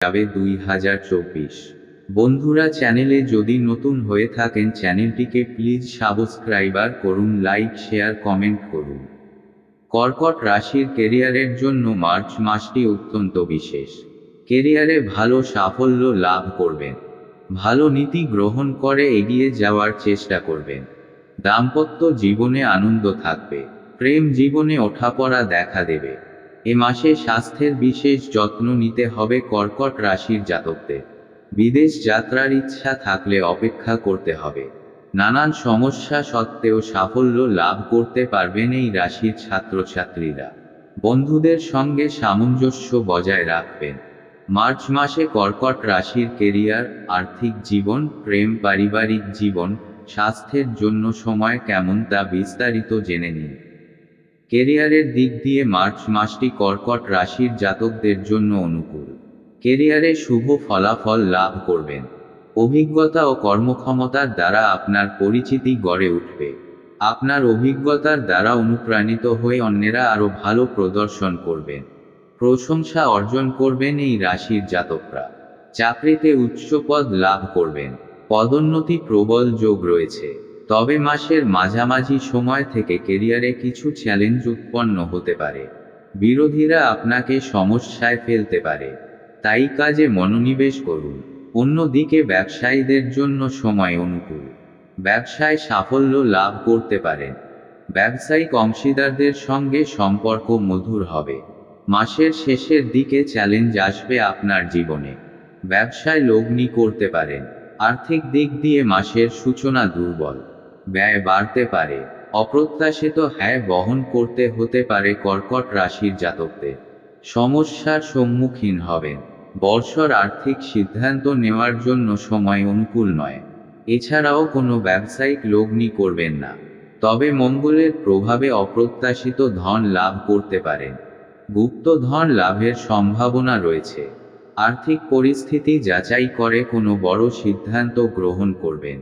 যাবে দুই হাজার চব্বিশ। বন্ধুরা চ্যানেলে যদি নতুন হয়ে থাকেন চ্যানেলটিকে প্লিজ সাবস্ক্রাইবার করুন, লাইক, শেয়ার, কমেন্ট করুন। কর্কট রাশির কেরিয়ারের জন্য মার্চ মাসটি অত্যন্ত বিশেষ। কেরিয়ারে ভালো সাফল্য লাভ করবেন। ভালো নীতি গ্রহণ করে এগিয়ে যাওয়ার চেষ্টা করবেন। দাম্পত্য জীবনে আনন্দ থাকবে। প্রেম জীবনে ওঠাপড়া দেখা দেবে। এ মাসে স্বাস্থ্যের বিশেষ যত্ন নিতে হবে কর্কট রাশির জাতকদের। বিদেশ যাত্রার ইচ্ছা থাকলে অপেক্ষা করতে হবে। নানান সমস্যা সত্ত্বেও সাফল্য লাভ করতে পারবেন এই রাশির ছাত্রছাত্রীরা। বন্ধুদের সঙ্গে সামঞ্জস্য বজায় রাখবেন। মার্চ মাসে কর্কট রাশির কেরিয়ার, আর্থিক জীবন, প্রেম, পারিবারিক জীবন, স্বাস্থ্যের জন্য সময় কেমন তা বিস্তারিত জেনে নিন। কেরিয়ারের দিক দিয়ে মার্চ মাসটি কর্কট রাশির জাতকদের জন্য অনুকূল। কেরিয়ারে শুভ ফলাফল লাভ করবেন। অভিজ্ঞতা ও কর্মক্ষমতার দ্বারা আপনার পরিচিতি গড়ে উঠবে। আপনার অভিজ্ঞতার দ্বারা অনুপ্রাণিত হয়ে অন্যেরা আরও ভালো প্রদর্শন করবেন। প্রশংসা অর্জন করবেন এই রাশির জাতকরা। চাকরিতে উচ্চ পদ লাভ করবেন। পদোন্নতি প্রবল যোগ রয়েছে। তবে মাসের মাঝামাঝি সময় থেকে কেরিয়ারে কিছু চ্যালেঞ্জ উৎপন্ন হতে পারে। বিরোধীরা আপনাকে সমস্যায় ফেলতে পারে। তাই কাজে মনোনিবেশ করুন। অন্যদিকে ব্যবসায়ীদের জন্য সময় অনুকূল। ব্যবসায় সাফল্য লাভ করতে পারেন। ব্যবসায়িক অংশীদারদের সঙ্গে সম্পর্ক মধুর হবে। মাসের শেষের দিকে চ্যালেঞ্জ আসবে আপনার জীবনে। ব্যবসায় লগ্নি করতে পারেন। আর্থিক দিক দিয়ে মাসের সূচনা দুর্বল। ব্যয় বাড়তে পারে। অপ্রত্যাশিত হ্যায় বহন করতে হতে পারে কর্কট রাশির জাতকদের। সমস্যার সম্মুখীন হবেন। বর্ষর আর্থিক সিদ্ধান্ত নেওয়ার জন্য সময় অনুকূল নয়। এছাড়াও কোনো ব্যবসায়িক লগ্নি করবেন না। তবে মঙ্গলের প্রভাবে অপ্রত্যাশিত ধন লাভ করতে পারেন। গুপ্ত ধন লাভের সম্ভাবনা রয়েছে। আর্থিক পরিস্থিতি যাচাই করে কোনো বড় সিদ্ধান্ত গ্রহণ করবেন।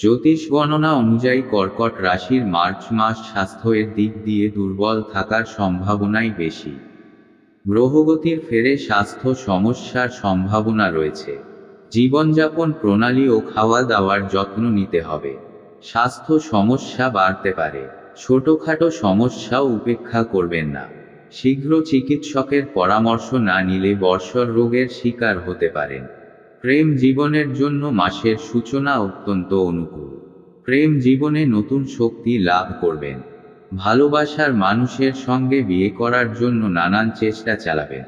জ্যোতিষ গণনা অনুযায়ী কর্কট রাশির মার্চ মাস স্বাস্থ্যের দিক দিয়ে দুর্বল থাকার সম্ভাবনাই বেশি। গ্রহগতির ফেরে স্বাস্থ্য সমস্যার সম্ভাবনা রয়েছে। জীবনযাপন প্রণালী ও খাওয়া দাওয়ার যত্ন নিতে হবে। স্বাস্থ্য সমস্যা বাড়তে পারে। ছোটখাটো সমস্যাও উপেক্ষা করবেন না। শীঘ্র চিকিৎসকের পরামর্শ না নিলে বর্ষর রোগের শিকার হতে পারেন। প্রেম জীবনের জন্য মাসের সূচনা অত্যন্ত অনুকূল। প্রেম জীবনে নতুন শক্তি লাভ করবেন। ভালোবাসার মানুষের সঙ্গে বিয়ে করার জন্য নানান চেষ্টা চালাবেন।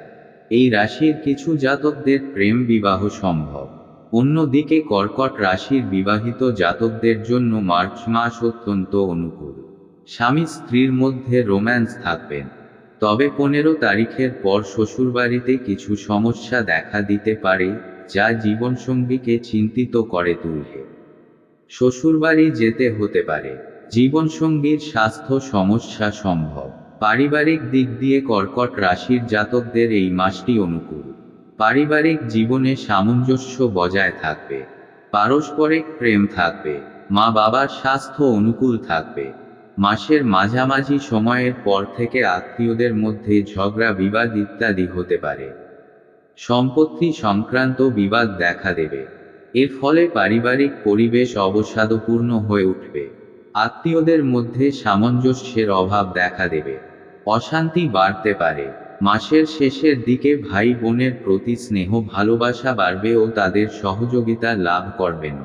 এই রাশির কিছু জাতকদের প্রেম বিবাহ সম্ভব। অন্যদিকে কর্কট রাশির বিবাহিত জাতকদের জন্য মার্চ মাস অত্যন্ত অনুকূল। স্বামী স্ত্রীর মধ্যে রোম্যান্স থাকবেন। তবে পনেরো তারিখের পর শ্বশুরবাড়িতে কিছু সমস্যা দেখা দিতে পারে যা জীবনসঙ্গীকে চিন্তিত করে তুলবে। শ্বশুরবাড়ি যেতে হতে পারে। জীবনসঙ্গীর স্বাস্থ্য সমস্যা সম্ভব। পারিবারিক দিক দিয়ে কর্কট রাশির জাতকদের এই মাসটি অনুকূল। পারিবারিক জীবনে সামঞ্জস্য বজায় থাকবে। পারস্পরিক প্রেম থাকবে। মা বাবার স্বাস্থ্য অনুকূল থাকবে। মাসের মাঝামাঝি সময়ের পর থেকে আত্মীয়দের মধ্যে ঝগড়া, বিবাদ ইত্যাদি হতে পারে। সম্পত্তি সংক্রান্ত বিবাদ দেখা দেবে। এর ফলে পারিবারিক পরিবেশ অবসাদপূর্ণ হয়ে উঠবে। আত্মীয়দের মধ্যে সামঞ্জস্যের অভাব দেখা দেবে। অশান্তি বাড়তে পারে। মাসের শেষের দিকে ভাই বোনের প্রতি স্নেহ ভালোবাসা বাড়বে ও তাদের সহযোগিতা লাভ করবেন